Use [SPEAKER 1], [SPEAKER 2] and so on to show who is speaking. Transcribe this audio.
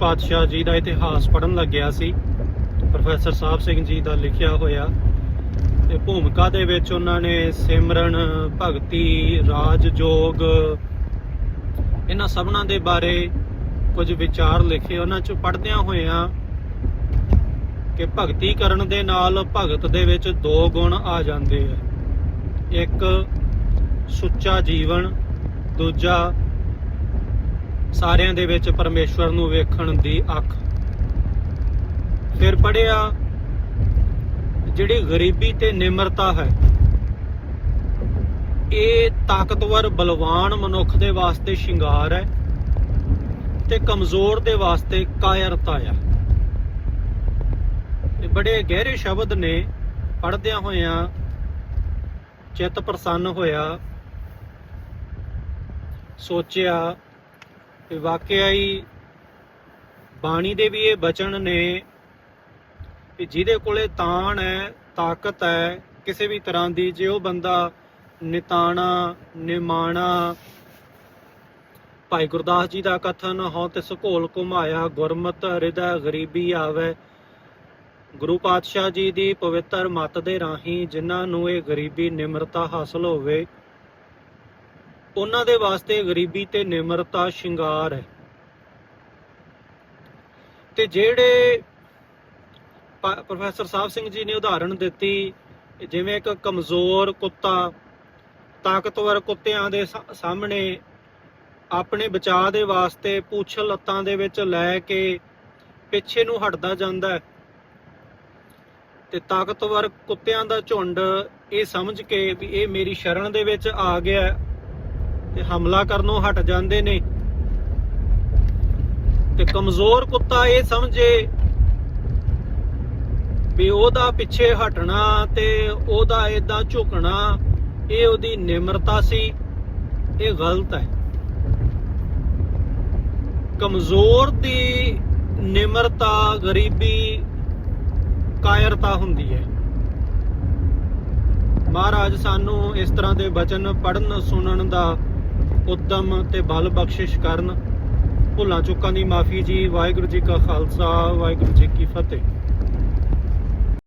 [SPEAKER 1] ਪਾਤਸ਼ਾਹ ਜੀ ਦਾ ਇਤਿਹਾਸ ਪੜਨ ਲੱਗਿਆ ਸੀ। ਪ੍ਰੋਫੈਸਰ ਸਾਹਿਬ ਸਿੰਘ ਜੀ ਦਾ ਲਿਖਿਆ ਹੋਇਆ। ਤੇ ਭੂਮਿਕਾ ਦੇ ਵਿੱਚ ਉਹਨਾਂ ਨੇ ਸਿਮਰਨ, ਭਗਤੀ ਰਾਜ ਜੋਗ ਇਹਨਾਂ ਸਭਨਾਂ ਦੇ ਬਾਰੇ ਕੁਝ ਵਿਚਾਰ ਲਿਖੇ। ਉਹਨਾਂ ਚ ਪੜਦਿਆਂ ਹੋਇਆਂ ਕਿ ਭਗਤੀ ਕਰਨ ਦੇ ਨਾਲ ਭਗਤ ਦੇ ਵਿੱਚ ਦੋ ਗੁਣ ਆ ਜਾਂਦੇ ਆ। ਇੱਕ ਸੁੱਚਾ ਜੀਵਨ, ਦੂਜਾ ਸਾਰਿਆਂ ਦੇ ਵਿੱਚ ਪਰਮੇਸ਼ਵਰ ਨੂੰ ਵੇਖਣ ਦੀ ਅੱਖ। ਫਿਰ ਪੜਿਆ ਜਿਹੜੀ ਗਰੀਬੀ ਤੇ ਨਿਮਰਤਾ ਹੈ, ਇਹ ਤਾਕਤਵਰ, ਬਲਵਾਨ ਮਨੁੱਖ ਦੇ ਵਾਸਤੇ ਸ਼ਿੰਗਾਰ ਹੈ ਤੇ ਕਮਜ਼ੋਰ ਦੇ ਵਾਸਤੇ ਕਾਇਰਤਾ ਆ। ਇਹ ਬੜੇ ਗਹਿਰੇ ਸ਼ਬਦ ਨੇ। ਪੜਦਿਆਂ ਹੋਇਆਂ ਚਿੱਤ ਪ੍ਰਸੰਨ ਹੋਇਆ, ਸੋਚਿਆ ਕਿ ਵਾਕਿਆ ਹੀ ਬਾਣੀ ਦੇ ਵੀ ਇਹ ਬਚਨ ਨੇ ਕਿ ਜਿਹਦੇ ਕੋਲੇ ਤਾਣ ਹੈ, ਤਾਕਤ ਹੈ, ਕਿਸੇ ਵੀ ਤਰ੍ਹਾਂ ਦੀ ਜੇ ਉਹ ਬੰਦਾ ਨਿਤਾਣਾ, ਨਿਮਾਣਾ, ਭਾਈ ਗੁਰਦਾਸ ਜੀ ਦਾ ਕਥਨ ਹਉ ਤਿਸ ਘੋਲ ਘੁਮਾਇਆ, ਗੁਰਮਤ ਹਿਰਦੈ ਗਰੀਬੀ ਆਵੇ। ਗੁਰੂ ਪਾਤਸ਼ਾਹ ਜੀ ਦੀ ਪਵਿੱਤਰ ਮੱਤ ਦੇ ਰਾਹੀਂ ਜਿਨ੍ਹਾਂ ਨੂੰ ਇਹ ਗਰੀਬੀ ਨਿਮਰਤਾ ਹਾਸਲ ਹੋਵੇ ਉਹਨਾਂ ਦੇ ਵਾਸਤੇ ਗਰੀਬੀ ਤੇ ਨਿਮਰਤਾ ਸ਼ਿੰਗਾਰ ਹੈ। ਤੇ ਜਿਹੜੇ ਪ੍ਰੋਫੈਸਰ ਸਾਹਿਬ ਸਿੰਘ ਜੀ ਨੇ ਉਦਾਹਰਣ ਦਿੱਤੀ, ਜਿਵੇਂ ਇੱਕ ਕਮਜ਼ੋਰ ਕੁੱਤਾ ਤਾਕਤਵਰ ਕੁੱਤਿਆਂ ਦੇ ਸਾਹਮਣੇ ਆਪਣੇ ਬਚਾਅ ਦੇ ਵਾਸਤੇ ਪੁੱਛ ਲੱਤਾਂ ਦੇ ਵਿੱਚ ਲੈ ਕੇ ਪਿੱਛੇ ਨੂੰ ਹਟਦਾ ਜਾਂਦਾ ਹੈ। ਤੇ ਤਾਕਤਵਰ ਕੁੱਤਿਆਂ ਦਾ ਝੁੰਡ ਇਹ ਸਮਝ ਕੇ ਵੀ ਇਹ ਮੇਰੀ ਸ਼ਰਨ ਦੇ ਵਿੱਚ ਆ ਗਿਆ ਤੇ ਹਮਲਾ ਕਰਨੋਂ ਹਟ ਜਾਂਦੇ ਨੇ। ਤੇ ਕਮਜ਼ੋਰ ਕੁੱਤਾ ਇਹ ਸਮਝੇ ਵੀ ਉਹਦਾ ਪਿੱਛੇ ਹਟਣਾ ਤੇ ਉਹਦਾ ਇਦਾਂ ਝੁਕਣਾ, ਇਹ ਉਹਦੀ ਨਿਮਰਤਾ ਸੀ, ਇਹ ਗਲਤ ਹੈ। ਕਮਜ਼ੋਰ ਦੀ ਨਿਮਰਤਾ ਗਰੀਬੀ ਕਾਇਰਤਾ ਹੁੰਦੀ ਹੈ। ਮਹਾਰਾਜ ਸਾਨੂੰ ਇਸ ਤਰ੍ਹਾਂ ਦੇ ਬਚਨ ਪੜਨ ਸੁਣਨ ਦਾ ਉਦਮ ਤੇ ਬਲ ਬਖਸ਼ਿਸ਼ ਕਰਨ। ਭੁੱਲਾਂ ਚੁੱਕਾਂ ਦੀ ਮਾਫੀ ਜੀ, ਵਾਹਿਗੁਰੂ ਜੀ ਕਾ ਖਾਲਸਾ, ਵਾਹਿਗੁਰੂ ਜੀ ਕੀ ਫਤਿਹ।